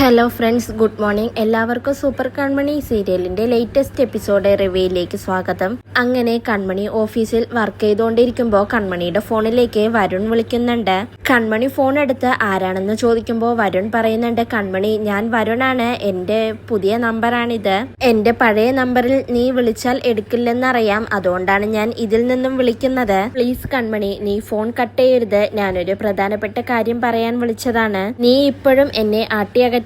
Hello friends good morning എല്ലാവർക്കും super Kanmani സീരിയലിന്റെ latest episode റിവ്യൂയിലേക്ക് സ്വാഗതം. അങ്ങനെ കൺമണി ഓഫീസിൽ വർക്ക് ചെയ്തുകൊണ്ടിരിക്കുമ്പോൾ കൺമണിയുടെ ഫോണിലേക്ക് വരുൺ വിളിക്കുന്നുണ്ട്. കൺമണി ഫോൺ എടുത്ത് ആരാണെന്ന് ചോദിക്കുമ്പോൾ വരുൺ പറയുന്നുണ്ട് കൺമണി ഞാൻ വരുണാണ്. എന്റെ പുതിയ നമ്പറാണിത് എന്റെ പഴയ നമ്പറിൽ നീ വിളിച്ചാൽ എടുക്കില്ലെന്നറിയാം. അതുകൊണ്ടാണ് ഞാൻ ഇതിൽ നിന്നും വിളിക്കുന്നത്. പ്ലീസ് കൺമണി നീ ഫോൺ കട്ട് ചെയ്യരുത്. ഞാനൊരു പ്രധാനപ്പെട്ട കാര്യം പറയാൻ വിളിച്ചതാണ്. നീ ഇപ്പോഴും എന്നെ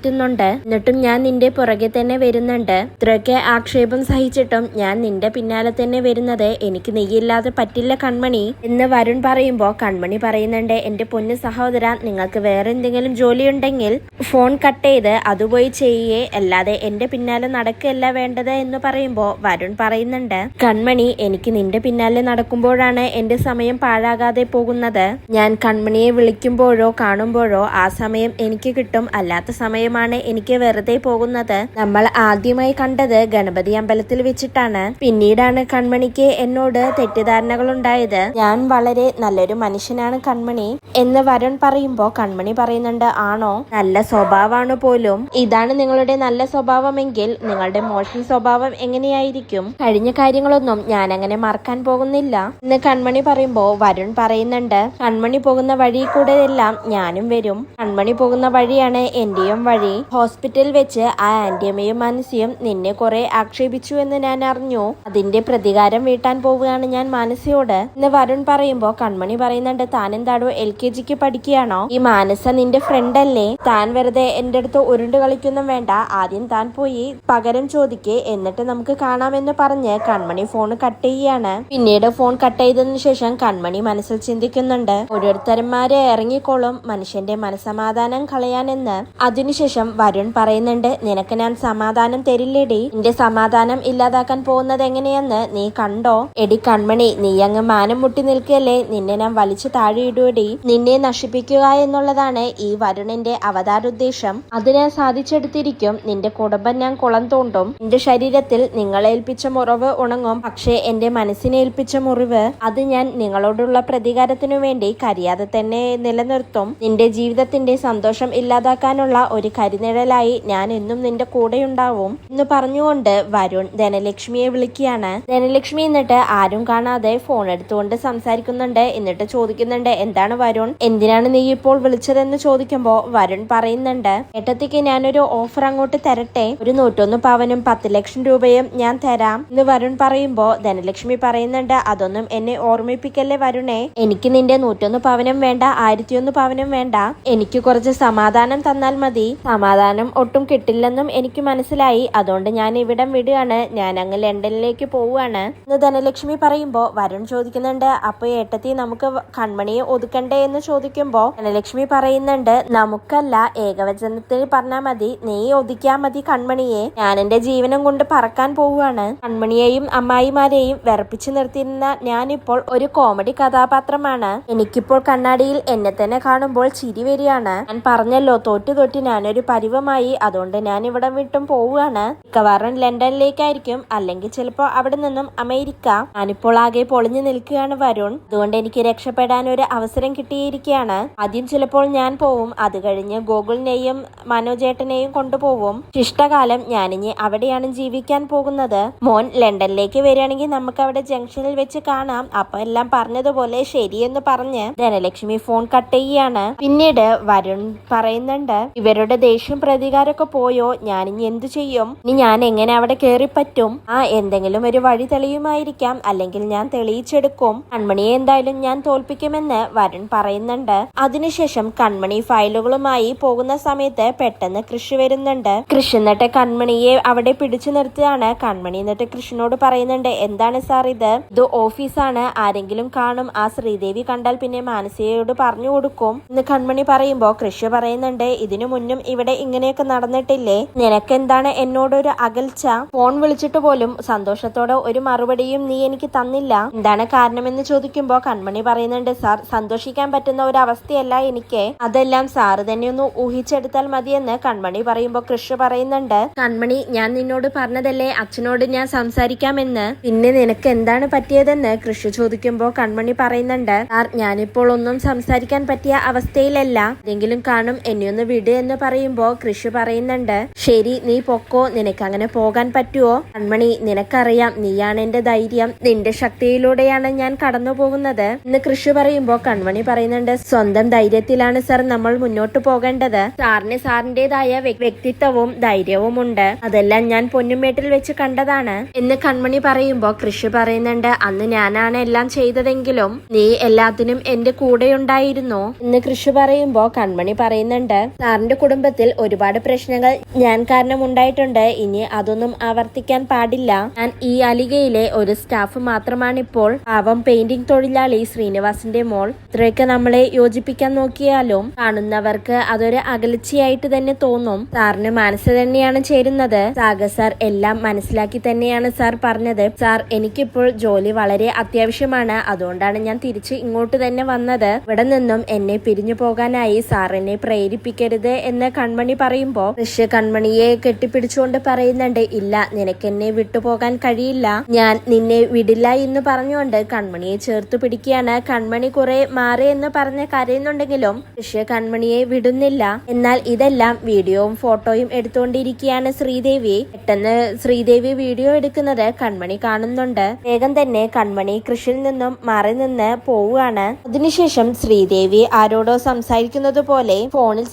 ആട്ടിയകറ്റുന്നുണ്ട് എന്നിട്ടും ഞാൻ നിന്റെ പുറകെ തന്നെ വരുന്നുണ്ട്. ഇത്രയൊക്കെ ആക്ഷേപം സഹിച്ചിട്ടും ഞാൻ നിന്റെ പിന്നാലെ തന്നെ വരുന്നത് എനിക്ക് നെയ്യില്ലാതെ പറ്റില്ല കൺമണി. എന്ന് വരുൺ പറയുമ്പോ കൺമണി പറയുന്നുണ്ട് എന്റെ പൊന്നു സഹോദര നിങ്ങൾക്ക് വേറെ എന്തെങ്കിലും ജോലി ഉണ്ടെങ്കിൽ ഫോൺ കട്ട് ചെയ്ത് അതുപോയി ചെയ്യേ. അല്ലാതെ എന്റെ പിന്നാലെ നടക്കുകയല്ല വേണ്ടത് എന്ന് പറയുമ്പോ വരുൺ പറയുന്നുണ്ട് കൺമണി എനിക്ക് നിന്റെ പിന്നാലെ നടക്കുമ്പോഴാണ് എന്റെ സമയം പാഴാകാതെ പോകുന്നത്. ഞാൻ കൺമണിയെ വിളിക്കുമ്പോഴോ കാണുമ്പോഴോ ആ സമയം എനിക്ക് കിട്ടും. അല്ലാത്ത സമയമാണ് എനിക്ക് വെറുതെ പോകുന്നത്. നമ്മൾ ആദ്യമായി കണ്ടത് ഗണപതി അമ്പലത്തിൽ വെച്ചിട്ടാണ്. പിന്നീടാണ് കൺമണിക്ക് എന്നോട് തെറ്റിദ്ധാരണകൾ ഉണ്ടായത് ഞാൻ വളരെ നല്ലൊരു മനുഷ്യനാണ് കൺമണി എന്ന് വരുൺ പറയുമ്പോ കൺമണി പറയുന്നുണ്ട് ആണോ? നല്ല സ്വഭാവമാണ് പോലും. ഇതാണ് നിങ്ങളുടെ നല്ല സ്വഭാവമെങ്കിൽ നിങ്ങളുടെ മോശം സ്വഭാവം എങ്ങനെയായിരിക്കും? കഴിഞ്ഞ കാര്യങ്ങളൊന്നും ഞാൻ അങ്ങനെ മറക്കാൻ പോകുന്നില്ല. എന്ന് കൺമണി പറയുമ്പോ വരുൺ പറയുന്നുണ്ട് കൺമണി പോകുന്ന വഴി കൂടെ എല്ലാം ഞാനും വരും. കൺമണി പോകുന്ന വഴിയാണ് എന്റെയും വഴി. ഹോസ്പിറ്റലിൽ വെച്ച് ആ ആന്റിയമ്മയും മാനസിയും നിന്നെ കുറെ ആക്ഷേപിച്ചു എന്ന് ഞാൻ അറിഞ്ഞു. അതിന്റെ പ്രതികാരം വീട്ടാൻ പോവുകയാണ് ഞാൻ മാനസിയോട്. എന്ന് വരുൺ പറയുമ്പോ കൺമണി പറയുന്നുണ്ട് താൻ എന്താടോ എൽ കെ ജിക്ക് പഠിക്കുകയാണോ? ഈ മാനസ നിന്റെ ഫ്രണ്ട് അല്ലേ? താൻ വെറുതെ എന്റെ അടുത്ത് ഉരുണ്ട് കളിക്കൊന്നും വേണ്ട. ആദ്യം താൻ പോയി പകരം ചോദിക്കേ എന്നിട്ട് നമുക്ക് കാണാമെന്ന് പറഞ്ഞ് കൺമണി ഫോൺ കട്ട് ചെയ്യാണ് പിന്നീട് ഫോൺ കട്ട് ചെയ്തതിനു ശേഷം കൺമണി മനസ്സിൽ ചിന്തിക്കുന്നുണ്ട് ഓരോരുത്തരന്മാരെ ഇറങ്ങിക്കോളും. മനുഷ്യന്റെ മനസമാധാനം കളയാനെന്ന്. അതിനുശേഷം വരുൺ പറയുന്നുണ്ട് നിനക്ക് ഞാൻ സമാധാനം തരില്ലേടി. നിന്റെ സമാധാനം ഇല്ലാതാക്കാൻ പോകുന്നത് എങ്ങനെയെന്ന് നീ കണ്ടോ? എടി കൺമണി നീ അങ്ങ് മാനം മുട്ടി നിൽക്കല്ലേ? നിന്നെ ഞാൻ വലിച്ചു താഴെയിടൂടി നിന്നെ നശിപ്പിക്കുക എന്നുള്ളതാണ് ഈ വരുണിന്റെ അവതാരോദ്ദേശം. അത് ഞാൻ സാധിച്ചെടുത്തിരിക്കും. നിന്റെ കുടുംബം ഞാൻ കുളം തോണ്ടും. നിന്റെ ശരീരത്തിൽ നിങ്ങളെ ഏൽപ്പിച്ച മുറിവ് ഉണങ്ങും. പക്ഷേ എന്റെ മനസ്സിനെ ഏൽപ്പിച്ച മുറിവ് അത് ഞാൻ നിങ്ങളോടുള്ള പ്രതികാരത്തിനു വേണ്ടി കരിയാതെ തന്നെ നിലനിർത്തും. നിന്റെ ജീവിതത്തിന്റെ സന്തോഷം ഇല്ലാതാക്കാനുള്ള ഒരു കരിനിഴലായി ഞാൻ എന്നും നിന്റെ കൂടെയുണ്ടാവും എന്ന് പറഞ്ഞുകൊണ്ട് വരുൺ ധനലക്ഷ്മിയെ വിളിക്കുകയാണ്. ധനലക്ഷ്മി എന്നിട്ട് ആരും കാണാതെ ഫോൺ എടുത്തുകൊണ്ട് സംസാരിക്കുന്നുണ്ട്. എന്നിട്ട് ചോദിക്കുന്നുണ്ട് എന്താണ് വരുൺ? എന്തിനാണ് നീ ഇപ്പോൾ വിളിച്ചതെന്ന് ചോദിക്കുമ്പോ വരുൺ പറയുന്നുണ്ട് ഏട്ടത്തിക്ക് ഞാനൊരു ഓഫർ അങ്ങോട്ട് തരട്ടെ? ഒരു നൂറ്റൊന്ന് പവനും പത്ത് ലക്ഷം രൂപയും ഞാൻ തരാം. എന്ന് വരുൺ പറയുമ്പോ ധനലക്ഷ്മി പറയുന്നുണ്ട് അതൊന്നും എന്നെ ഓർമ്മിപ്പിക്കല്ലേ വരുണേ? എനിക്ക് നിന്റെ നൂറ്റൊന്ന് പവനും വേണ്ട ആയിരത്തിയൊന്ന് പവനും വേണ്ട. എനിക്ക് കുറച്ച് സമാധാനം തന്നാൽ മതി. സമാധാനം ഒട്ടും കിട്ടില്ലെന്നും എനിക്ക് മനസ്സിലായി. അതുകൊണ്ട് ഞാൻ ഇവിടം വിടുകയാണ്. ഞാൻ അങ്ങ് ലണ്ടനിലേക്ക് പോവുകയാണ്. എന്ന് ധനലക്ഷ്മി പറയുമ്പോൾ വരുൺ ചോദിക്കുന്നുണ്ട് അപ്പൊ ഏട്ടത്തി നമുക്ക് കൺമണിയെ ഒതുക്കണ്ടേ? എന്ന് ചോദിക്കുമ്പോൾ ധനലക്ഷ്മി പറയുന്നുണ്ട് നമുക്കല്ല ഏകവചനത്തിൽ പറഞ്ഞാൽ മതി. നീ ഒതുക്കിയാ മതി കൺമണിയെ. ഞാൻ എന്റെ ജീവനം കൊണ്ട് പറക്കാൻ പോവുകയാണ്. കൺമണിയെയും അമ്മായിമാരെയും വിറപ്പിച്ചു നിർത്തിയിരുന്ന ഞാനിപ്പോൾ ഒരു കോമഡി കഥാപാത്രമാണ്. എനിക്കിപ്പോൾ കണ്ണാടിയിൽ എന്നെ തന്നെ കാണുമ്പോൾ ചിരി വരികയാണ്. ഞാൻ പറഞ്ഞല്ലോ തോറ്റു തൊട്ട് ഞാനൊരു പരിവമായി. അതുകൊണ്ട് ഞാൻ ഇവിടെ വിട്ടും പോവുകയാണ്. മിക്കവാറും ലണ്ടനിലേക്കായിരിക്കും. അല്ലെങ്കിൽ ചിലപ്പോ അവിടെ നിന്നും അമേരിക്ക. ഞാനിപ്പോൾ ആകെ പൊളിഞ്ഞു നിൽക്കുകയാണ് വരുൺ. അതുകൊണ്ട് എനിക്ക് രക്ഷപ്പെടാൻ ഒരു അവസരം കിട്ടിയിരിക്കുകയാണ്. ആദ്യം ചിലപ്പോൾ ഞാൻ പോവും. അത് കഴിഞ്ഞ് ഗോകുലിനെയും മനോജേട്ടനെയും കൊണ്ടുപോവും. ശിഷ്ടകാലം ഞാനിനി അവിടെയാണ് ജീവിക്കാൻ പോകുന്നത്. മോൻ ലണ്ടനിലേക്ക് വരികയാണെങ്കിൽ നമുക്ക് അവിടെ ജംഗ്ഷനിൽ വെച്ച് കാണാം. അപ്പൊ എല്ലാം പറഞ്ഞതുപോലെ ശരിയെന്ന് പറഞ്ഞ് ധനലക്ഷ്മി ഫോൺ കട്ട് ചെയ്യാണ് പിന്നീട് വരുൺ പറയുന്നുണ്ട് ഇവരുടെ ദേഷ്യം പ്രതികാരമൊക്കെ പോയോ? ഞാൻ ഇനി എന്തു ചെയ്യും? ഇനി ഞാൻ എങ്ങനെ അവിടെ കയറി പറ്റും? ആ എന്തെങ്കിലും ഒരു വഴി തെളിയുമായിരിക്കാം. അല്ലെങ്കിൽ ഞാൻ തെളിയിച്ചെടുക്കും. കൺമണിയെ എന്തായാലും ഞാൻ തോൽപ്പിക്കുമെന്ന് വരുൺ പറയുന്നുണ്ട്. അതിനുശേഷം കൺമണി ഫയലുകളുമായി പോകുന്ന സമയത്ത് പെട്ടെന്ന് കൃഷി വരുന്നുണ്ട്. കൃഷി എന്നിട്ട് കൺമണിയെ അവിടെ പിടിച്ചു നിർത്തുകയാണ്. കൺമണി എന്നിട്ട് കൃഷ്ണനോട് പറയുന്നുണ്ട് എന്താണ് സാർ ഇത്? ഇത് ഓഫീസാണ്. ആരെങ്കിലും കാണും. ആ ശ്രീദേവി കണ്ടാൽ പിന്നെ മാനസികയോട് പറഞ്ഞു കൊടുക്കും. എന്ന് കൺമണി പറയുമ്പോ കൃഷി പറയുന്നുണ്ട് ഇതിനു മുന്നും ഇവിടെ ഇങ്ങനെയൊക്കെ നടന്നിട്ടില്ലേ? നിനക്കെന്താണ് എന്നോടൊരു അകൽച്ച? ഫോൺ വിളിച്ചിട്ട് പോലും സന്തോഷത്തോടെ ഒരു മറുപടിയും നീ എനിക്ക് തന്നില്ല. എന്താണ് കാരണമെന്ന് ചോദിക്കുമ്പോ കൺമണി പറയുന്നുണ്ട് സാർ സന്തോഷിക്കാൻ പറ്റുന്ന ഒരു അവസ്ഥയല്ല എനിക്ക്. അതെല്ലാം സാറ് തന്നെ ഒന്ന് ഊഹിച്ചെടുത്താൽ മതിയെന്ന് കൺമണി പറയുമ്പോ കൃഷ് പറയുന്നുണ്ട്. കൺമണി ഞാൻ നിന്നോട് പറഞ്ഞതല്ലേ? അച്ഛനോട് ഞാൻ സംസാരിക്കാമെന്ന്. പിന്നെ നിനക്ക് എന്താണ് പറ്റിയതെന്ന് കൃഷി ചോദിക്കുമ്പോ കൺമണി പറയുന്നുണ്ട് സാർ ഞാനിപ്പോൾ ഒന്നും സംസാരിക്കാൻ പറ്റിയ അവസ്ഥയിലല്ല. എന്തെങ്കിലും കാണും എന്നെ ഒന്ന് വിട് എന്ന് പറയും. പറയുമ്പോ കൃഷി പറയുന്നുണ്ട്. ശരി നീ പൊക്കോ. നിനക്ക് അങ്ങനെ പോകാൻ പറ്റുമോ കൺമണി നിനക്കറിയാം. നീയാണ് എന്റെ ധൈര്യം. നിന്റെ ശക്തിയിലൂടെയാണ് ഞാൻ കടന്നു പോകുന്നത് ഇന്ന് കൃഷി പറയുമ്പോ കൺമണി പറയുന്നുണ്ട് സ്വന്തം ധൈര്യത്തിലാണ് സർ നമ്മൾ മുന്നോട്ട് പോകേണ്ടത്. സാറിന് സാറിന്റേതായ വ്യക്തിത്വവും ധൈര്യവും ഉണ്ട്. അതെല്ലാം ഞാൻ പൊന്നുമേട്ടിൽ വെച്ച് കണ്ടതാണ്. എന്ന് കൺമണി പറയുമ്പോ കൃഷി പറയുന്നുണ്ട് അന്ന് ഞാനാണ് എല്ലാം ചെയ്തതെങ്കിലും നീ എല്ലാത്തിനും എന്റെ കൂടെ ഉണ്ടായിരുന്നു എന്ന് കൃഷി പറയുമ്പോ കൺമണി പറയുന്നുണ്ട് സാറിന്റെ കുടുംബത്തിൽ ഒരുപാട് പ്രശ്നങ്ങൾ ഞാൻ കാരണം ഉണ്ടായിട്ടുണ്ട് ഇനി അതൊന്നും ആവർത്തിക്കാൻ പാടില്ല. ഞാൻ ഈ അലികയിലെ ഒരു സ്റ്റാഫ് മാത്രമാണ് ഇപ്പോൾ പാവം പെയിന്റിംഗ് തൊഴിലാളി ശ്രീനിവാസിന്റെ മോൾ. ഇത്രയൊക്കെ നമ്മളെ യോജിപ്പിക്കാൻ നോക്കിയാലും കാണുന്നവർക്ക് അതൊരു അകലച്ചയായിട്ട് തന്നെ തോന്നും. സാറിന് മനസ്സ് തന്നെയാണ് ചേരുന്നത്. സാഗർ സാർ എല്ലാം മനസ്സിലാക്കി തന്നെയാണ് സാർ പറഞ്ഞത്. സാർ എനിക്കിപ്പോൾ ജോലി വളരെ അത്യാവശ്യമാണ്. അതുകൊണ്ടാണ് ഞാൻ തിരിച്ച് ഇങ്ങോട്ട് തന്നെ വന്നത്. ഇവിടെ നിന്നും എന്നെ പിരിഞ്ഞു പോകാനായി സാർ എന്നെ പ്രേരിപ്പിക്കരുത് എന്ന് കൺമണി പറയുമ്പോ ഋഷ്യ കൺമണിയെ കെട്ടിപ്പിടിച്ചുകൊണ്ട് പറയുന്നുണ്ട് ഇല്ല നിനക്കെന്നെ വിട്ടുപോകാൻ കഴിയില്ല. ഞാൻ നിന്നെ വിടില്ല എന്ന് പറഞ്ഞുകൊണ്ട് കൺമണിയെ ചേർത്ത് പിടിക്കുകയാണ്. കൺമണി കുറെ മാറി എന്ന് പറഞ്ഞ് കരയുന്നുണ്ടെങ്കിലും ഋഷ്യ കൺമണിയെ വിടുന്നില്ല. എന്നാൽ ഇതെല്ലാം വീഡിയോയും ഫോട്ടോയും എടുത്തുകൊണ്ടിരിക്കുകയാണ് ശ്രീദേവി. പെട്ടെന്ന് ശ്രീദേവി വീഡിയോ എടുക്കുന്നത് കൺമണി കാണുന്നുണ്ട്. വേഗം തന്നെ കൺമണി കൃഷിയിൽ നിന്നും മാറി നിന്ന് പോവുകയാണ്. അതിനുശേഷം ശ്രീദേവി ആരോടോ സംസാരിക്കുന്നത് പോലെ ഫോണിൽ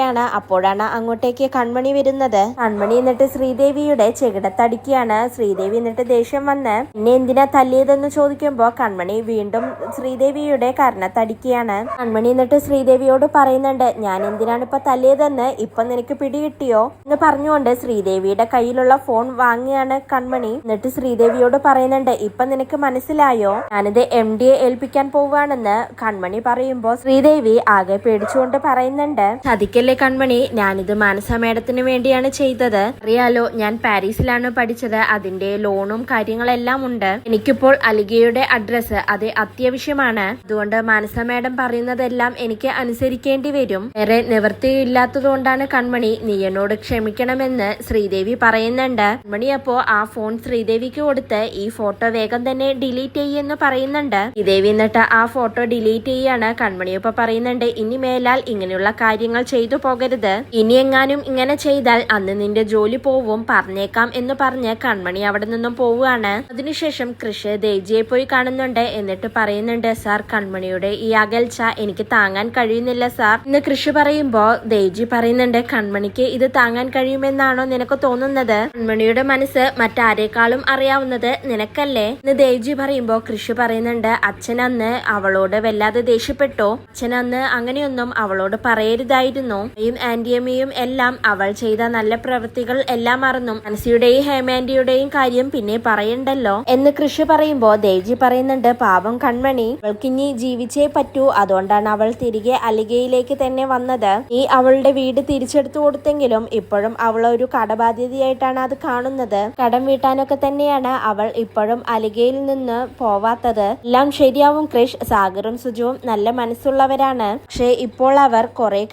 സംസാരിച്ചുകൊണ്ടിരിക്കുകയാണ് അപ്പോഴാണ് അങ്ങോട്ടേക്ക് കൺമണി വരുന്നത്. കൺമണി എന്നിട്ട് ശ്രീദേവിയുടെ ചെകിടത്തടിക്കുകയാണ് ശ്രീദേവി എന്നിട്ട് ദേഷ്യം വന്ന് എന്നെ എന്തിനാ തല്ലിയതെന്ന് ചോദിക്കുമ്പോ കൺമണി വീണ്ടും ശ്രീദേവിയുടെ കർണത്തടിക്കുകയാണ് കൺമണി എന്നിട്ട് ശ്രീദേവിയോട് പറയുന്നുണ്ട് ഞാൻ എന്തിനാണ് ഇപ്പൊ തല്ലിയതെന്ന്? ഇപ്പൊ നിനക്ക് പിടികിട്ടിയോ? എന്ന് പറഞ്ഞുകൊണ്ട് ശ്രീദേവിയുടെ കയ്യിലുള്ള ഫോൺ വാങ്ങിയാണ് കൺമണി. എന്നിട്ട് ശ്രീദേവിയോട് പറയുന്നുണ്ട് ഇപ്പൊ നിനക്ക് മനസ്സിലായോ? ഞാനിത് എം ഡിയെ ഏൽപ്പിക്കാൻ പോവുകയാണെന്ന്. കൺമണി പറയുമ്പോ ശ്രീദേവി ആകെ പേടിച്ചുകൊണ്ട് പറയുന്നുണ്ട് ചതിക്കല്ലേ കൺമണി ഞാനിത് മാനസ മേഡത്തിന് വേണ്ടിയാണ് ചെയ്തത്. അറിയാലോ ഞാൻ പാരീസിലാണ് പഠിച്ചത്. അതിന്റെ ലോണും കാര്യങ്ങളെല്ലാം ഉണ്ട്. എനിക്കിപ്പോൾ അലിഗയുടെ അഡ്രസ്സ് അത് അത്യാവശ്യമാണ്. അതുകൊണ്ട് മാനസ മേഡം പറയുന്നതെല്ലാം എനിക്ക് അനുസരിക്കേണ്ടി വരും. വേറെ നിവൃത്തിയില്ലാത്തതുകൊണ്ടാണ് കൺമണി നീ എന്നോട് ക്ഷമിക്കണമെന്ന് ശ്രീദേവി പറയുന്നുണ്ട്. കൺമണി അപ്പോ ആ ഫോൺ ശ്രീദേവിക്ക് കൊടുത്ത് ഈ ഫോട്ടോ വേഗം തന്നെ ഡിലീറ്റ് ചെയ്യുമെന്ന് പറയുന്നുണ്ട്. ശ്രീദേവി എന്നിട്ട് ആ ഫോട്ടോ ഡിലീറ്റ് ചെയ്യാണ് കൺമണി പറയുന്നുണ്ട്. ഇനി മേലാൽ ഇങ്ങനെയുള്ള കാര്യങ്ങൾ ചെയ്തു പോകരുത്. ഇനി എങ്ങാനും ഇങ്ങനെ ചെയ്താൽ അന്ന് നിന്റെ ജോലി പോവും പറഞ്ഞേക്കാം എന്ന് പറഞ്ഞ് കൺമണി അവിടെ നിന്നും പോവുകയാണ്. അതിനുശേഷം കൃഷി ദേജിയെ പോയി കാണുന്നുണ്ട്. എന്നിട്ട് പറയുന്നുണ്ട് സാർ കൺമണിയുടെ ഈ അകൽച്ച എനിക്ക് താങ്ങാൻ കഴിയുന്നില്ല സാർ. എന്ന് കൃഷി പറയുമ്പോ ദേജി പറയുന്നുണ്ട് കൺമണിക്ക് ഇത് താങ്ങാൻ കഴിയുമെന്നാണോ നിനക്ക് തോന്നുന്നത്? കൺമണിയുടെ മനസ്സ് മറ്റാരേക്കാളും അറിയാവുന്നത് നിനക്കല്ലേ? ഇന്ന് ദേജി പറയുമ്പോ കൃഷി പറയുന്നുണ്ട് അച്ഛൻ അന്ന് അവളോട് വല്ലാതെ ദേഷ്യപ്പെട്ടോ. അച്ഛൻ അന്ന് അങ്ങനെയൊന്നും അവളോട് പറയരുതായിരുന്നു. യും ആന്റിയമ്മയും എല്ലാം അവൾ ചെയ്ത നല്ല പ്രവൃത്തികൾ എല്ലാം മറന്നും അൻസിയുടെയും ഹേമാന്റിയുടെയും കാര്യം പിന്നെ പറയണ്ടല്ലോ? എന്ന് കൃഷി പറയുമ്പോ ദേവ്ജി പറയുന്നുണ്ട് പാവം കൺമണി അവൾക്കിനി ജീവിച്ചേ പറ്റൂ. അതുകൊണ്ടാണ് അവൾ തിരികെ അലികയിലേക്ക് തന്നെ വന്നത്. ഈ അവളുടെ വീട് തിരിച്ചെടുത്തു കൊടുത്തെങ്കിലും ഇപ്പോഴും അവൾ ഒരു കടബാധ്യതയായിട്ടാണ് അത് കാണുന്നത്. കടം വീട്ടാനൊക്കെ തന്നെയാണ് അവൾ ഇപ്പോഴും അലികയിൽ നിന്ന് പോവാത്തത്. എല്ലാം ശരിയാവും ക്രിഷ് സാഗറും സുജുവും നല്ല മനസ്സുള്ളവരാണ്. പക്ഷേ ഇപ്പോൾ അവർ കുറെ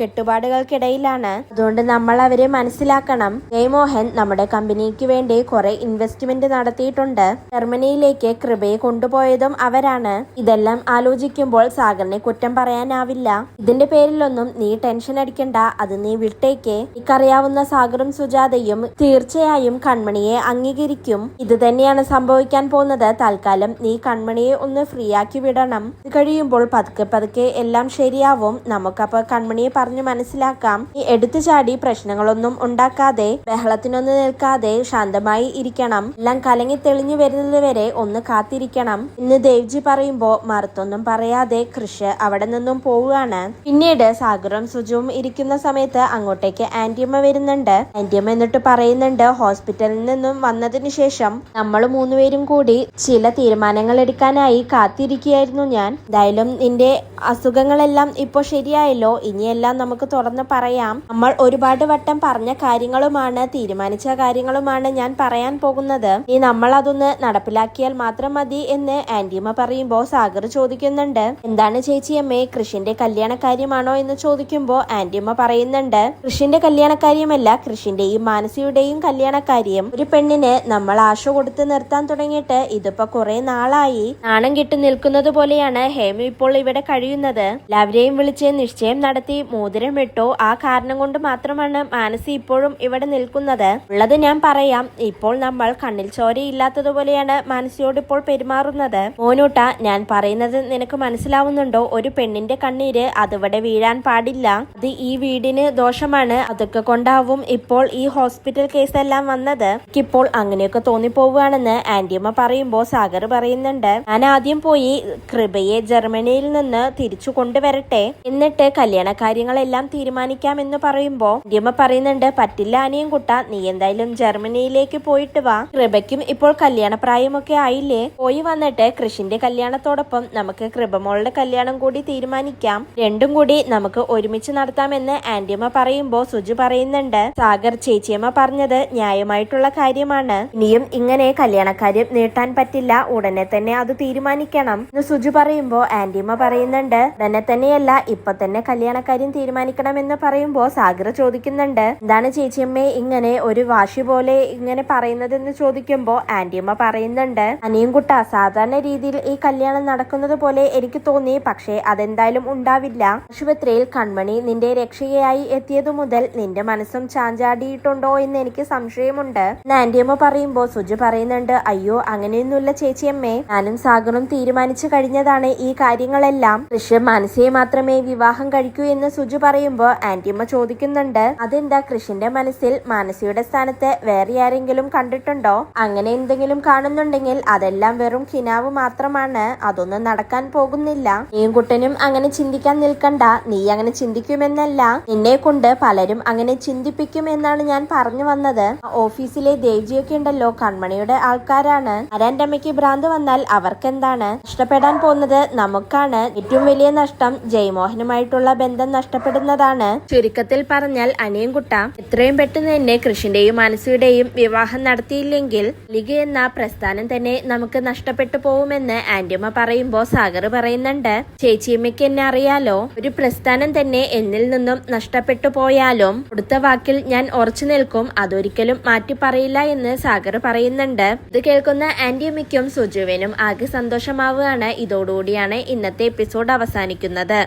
കെട്ടുപാടുകൾക്കിടയിലാണ് അതുകൊണ്ട് നമ്മൾ അവരെ മനസ്സിലാക്കണം. ജയമോഹൻ നമ്മുടെ കമ്പനിക്ക് വേണ്ടി കുറെ ഇൻവെസ്റ്റ്മെന്റ് നടത്തിയിട്ടുണ്ട്. ജർമ്മനിയിലേക്ക് കൃപയെ കൊണ്ടുപോയതും അവരാണ്. ഇതെല്ലാം ആലോചിക്കുമ്പോൾ സാഗറിനെ കുറ്റം പറയാനാവില്ല. ഇതിന്റെ പേരിലൊന്നും നീ ടെൻഷൻ അടിക്കണ്ട. അത് നീ വിട്ടേക്ക്. എനിക്കറിയാവുന്ന സാഗറും സുജാതയും തീർച്ചയായും കൺമണിയെ അംഗീകരിക്കും. ഇത് തന്നെയാണ് സംഭവിക്കാൻ പോകുന്നത്. തൽക്കാലം നീ കൺമണിയെ ഒന്ന് ഫ്രീ ആക്കി വിടണം. ഇത് കഴിയുമ്പോൾ പതുക്കെ പതുക്കെ എല്ലാം ശരിയാവും. നമുക്കപ്പോ കൺമണിയെ പറഞ്ഞു മനസ്സിലാക്കാം. നീ എടുത്തു ചാടി പ്രശ്നങ്ങളൊന്നും ഉണ്ടാക്കാതെ ബഹളത്തിനൊന്നും നിൽക്കാതെ ശാന്തമായി ഇരിക്കണം. എല്ലാം കലങ്ങി തെളിഞ്ഞു വരുന്നതുവരെ ഒന്ന് കാത്തിരിക്കണം. ഇന്ന് ദേവ്ജി പറയുമ്പോ മറുത്തൊന്നും പറയാതെ കൃഷ് അവിടെ നിന്നും പോവുകയാണ്. പിന്നീട് സാഗറും സുജുവും ഇരിക്കുന്ന സമയത്ത് അങ്ങോട്ടേക്ക് ആന്റിയമ്മ വരുന്നുണ്ട്. ആന്റിയമ്മ എന്നിട്ട് പറയുന്നുണ്ട് ഹോസ്പിറ്റലിൽ നിന്നും വന്നതിന് ശേഷം നമ്മൾ മൂന്നുപേരും കൂടി ചില തീരുമാനങ്ങൾ എടുക്കാനായി കാത്തിരിക്കുകയായിരുന്നു ഞാൻ. എന്തായാലും നിന്റെ അസുഖങ്ങളെല്ലാം ഇപ്പോൾ ശരിയായല്ലോ. ഇനിയെല്ലാം നമുക്ക് തുറന്ന് പറയാം. നമ്മൾ ഒരുപാട് വട്ടം പറഞ്ഞ കാര്യങ്ങളുമാണ് തീരുമാനിച്ച കാര്യങ്ങളുമാണ് ഞാൻ പറയാൻ പോകുന്നത്. ഈ നമ്മൾ അതൊന്ന് നടപ്പിലാക്കിയാൽ മാത്രം മതി എന്ന് ആന്റിയമ്മ പറയുമ്പോ സാഗർ ചോദിക്കുന്നുണ്ട്. എന്താണ് ചേച്ചിയമ്മേ കൃഷിന്റെ കല്യാണ കാര്യമാണോ എന്ന് ചോദിക്കുമ്പോ ആന്റിയമ്മ പറയുന്നുണ്ട്. കൃഷിന്റെ കല്യാണ കല്യാണക്കാര്യമല്ല കൃഷിന്റെയും മാനസിയുടെയും കല്യാണ കാര്യം ഒരു പെണ്ണിന് നമ്മൾ ആശ കൊടുത്ത് നിർത്താൻ തുടങ്ങിയിട്ട് ഇതിപ്പോ കുറെ നാളായി. നാണം കിട്ടി നിൽക്കുന്നത് പോലെയാണ് ഹേമ ഇപ്പോൾ ഇവിടെ കഴിയുന്നത്. എല്ലാവരെയും വിളിച്ച് നിശ്ചയം നടത്തി മോതിരം ഇട്ടോ ആ കാരണം കൊണ്ട് മാത്രമാണ് മാനസി ഇപ്പോഴും ഇവിടെ നിൽക്കുന്നത്. ഉള്ളത് ഞാൻ പറയാം. ഇപ്പോൾ നമ്മൾ കണ്ണിൽ ചോരയില്ലാത്തതുപോലെയാണ് മാനസിയോട് ഇപ്പോൾ പെരുമാറുന്നത്. മോനൂട്ട ഞാൻ പറയുന്നത് നിനക്ക് മനസ്സിലാവുന്നുണ്ടോ? ഒരു പെണ്ണിന്റെ കണ്ണീര് അതിവിടെ വീഴാൻ പാടില്ല. അത് ഈ വീടിന് ദോഷമാണ്. അതൊക്കെ കൊണ്ടാവും ഇപ്പോൾ ഈ ഹോസ്പിറ്റൽ കേസ് എല്ലാം വന്നത്. എനിക്കിപ്പോൾ അങ്ങനെയൊക്കെ തോന്നിപ്പോവുകയാണെന്ന് ആന്റിയമ്മ പറയുമ്പോ സാഗർ പറയുന്നുണ്ട്. ഞാൻ ആദ്യം പോയി കൃപയെ ജർമ്മനിയിൽ നിന്ന് തിരിച്ചു കൊണ്ടുവരട്ടെ. എന്നിട്ട് കല്യാണ കാര്യങ്ങളെല്ലാം തീരുമാനിക്കാമെന്ന് പറയുമ്പോ ആന്റിയമ്മ പറയുന്നുണ്ട് പറ്റില്ല അനിയും കുട്ട നീ എന്തായാലും ജർമ്മനിയിലേക്ക് പോയിട്ട് വാ. കൃപയ്ക്കും ഇപ്പോൾ കല്യാണ പ്രായമൊക്കെ ആയില്ലേ? പോയി വന്നിട്ട് കൃഷിന്റെ കല്യാണത്തോടൊപ്പം നമുക്ക് കൃപമോളുടെ കല്യാണം കൂടി തീരുമാനിക്കാം. രണ്ടും കൂടി നമുക്ക് ഒരുമിച്ച് നടത്താമെന്ന് ആന്റിയമ്മ പറയുമ്പോ സുജു പറയുന്നുണ്ട്. സാഗർ ചേച്ചിയമ്മ പറഞ്ഞത് ന്യായമായിട്ടുള്ള കാര്യമാണ്. ഇനിയും ഇങ്ങനെ കല്യാണക്കാര്യം നീട്ടാൻ പറ്റില്ല. ഉടനെ തന്നെ അത് തീരുമാനിക്കണം. എന്ന് സുജു പറയുമ്പോ ആന്റിയമ്മ പറയുന്നുണ്ട്. ഉടനെ തന്നെയല്ല ഇപ്പൊ തന്നെ കല്യാണക്കാര്യം തീരുമാനിക്കണമെന്ന് പറയുമ്പോ സാഗർ ചോദിക്കുന്നുണ്ട് എന്താണ് ചേച്ചിയമ്മേ ഇങ്ങനെ ഒരു വാശി പോലെ ഇങ്ങനെ പറയുന്നതെന്ന് ചോദിക്കുമ്പോ ആന്റിയമ്മ പറയുന്നുണ്ട് അനിയും കുട്ട സാധാരണ രീതിയിൽ ഈ കല്യാണം നടക്കുന്നത് പോലെ എനിക്ക് തോന്നി പക്ഷേ അതെന്തായാലും ഉണ്ടാവില്ല. ആശുപത്രിയിൽ കൺമണി നിന്റെ രക്ഷയായി എത്തിയതു മുതൽ നിന്റെ മനസ്സും ചാഞ്ചാടിയിട്ടുണ്ടോ എന്ന് എനിക്ക് സംശയമുണ്ട്. എന്ന് ആന്റിയമ്മ പറയുമ്പോ സുജു പറയുന്നുണ്ട് അയ്യോ അങ്ങനെയൊന്നുമില്ല ചേച്ചിയമ്മേ. ഞാനും സാഗറും തീരുമാനിച്ചു കഴിഞ്ഞതാണ് ഈ കാര്യങ്ങളെല്ലാം. കൃഷ്ണ മനസ്സിയെ മാത്രമേ വിവാഹം കഴിക്കൂ എന്ന് സുജു പറയുമ്പോ ആന്റിയമ്മ ചോദിക്കുന്നുണ്ട്. അതെന്താ കൃഷിന്റെ മനസ്സിൽ മാനസിയുടെ സ്ഥാനത്ത് വേറെ ആരെങ്കിലും കണ്ടിട്ടുണ്ടോ? അങ്ങനെ എന്തെങ്കിലും കാണുന്നുണ്ടെങ്കിൽ അതെല്ലാം വെറും കിനാവ് മാത്രമാണ്. അതൊന്നും നടക്കാൻ പോകുന്നില്ല. നീയും കുട്ടനും അങ്ങനെ ചിന്തിക്കാൻ നിൽക്കണ്ട. നീ അങ്ങനെ ചിന്തിക്കുമെന്നല്ല. നിന്നെ കൊണ്ട് പലരും അങ്ങനെ ചിന്തിപ്പിക്കും എന്നാണ് ഞാൻ പറഞ്ഞു വന്നത്. ഓഫീസിലെ ദേവ്ജിയൊക്കെ ഉണ്ടല്ലോ. കൺമണിയുടെ ആൾക്കാരാണ്. ആരാന്റെ ഭ്രാന്ത് വന്നാൽ അവർക്കെന്താണ്? നഷ്ടപ്പെടാൻ പോകുന്നത് നമുക്കാണ്. ഏറ്റവും വലിയ നഷ്ടം ജയ്മോഹനുമായിട്ടുള്ള ബന്ധം നഷ്ടപ്പെടുന്നതാണ്. ചുരുക്കത്തിൽ പറഞ്ഞാൽ അനിയൻകുട്ട എത്രയും പെട്ടെന്ന് തന്നെ കൃഷിന്റെയും മാനസിയുടെയും വിവാഹം നടത്തിയില്ലെങ്കിൽ ലിഗ എന്ന പ്രസ്ഥാനം തന്നെ നമുക്ക് നഷ്ടപ്പെട്ടു പോകുമെന്ന് ആന്റിയമ്മ പറയുമ്പോ സാഗർ പറയുന്നുണ്ട്. ചേച്ചിയമ്മയ്ക്ക് എന്നെ അറിയാലോ. ഒരു പ്രസ്ഥാനം തന്നെ എന്നിൽ നിന്നും നഷ്ടപ്പെട്ടു പോയാലും കൊടുത്ത വാക്കിൽ ഞാൻ ഉറച്ചു നിൽക്കും. അതൊരിക്കലും മാറ്റി പറയില്ല എന്ന് സാഗർ പറയുന്നുണ്ട്. ഇത് കേൾക്കുന്ന ആന്റിയമ്മയ്ക്കും സുജുവിനും ആകെ സന്തോഷമാവുകയാണ്. ഇതോടുകൂടിയാണ് ഇന്നത്തെ എപ്പിസോഡ് അവസാനിക്കുന്നത്.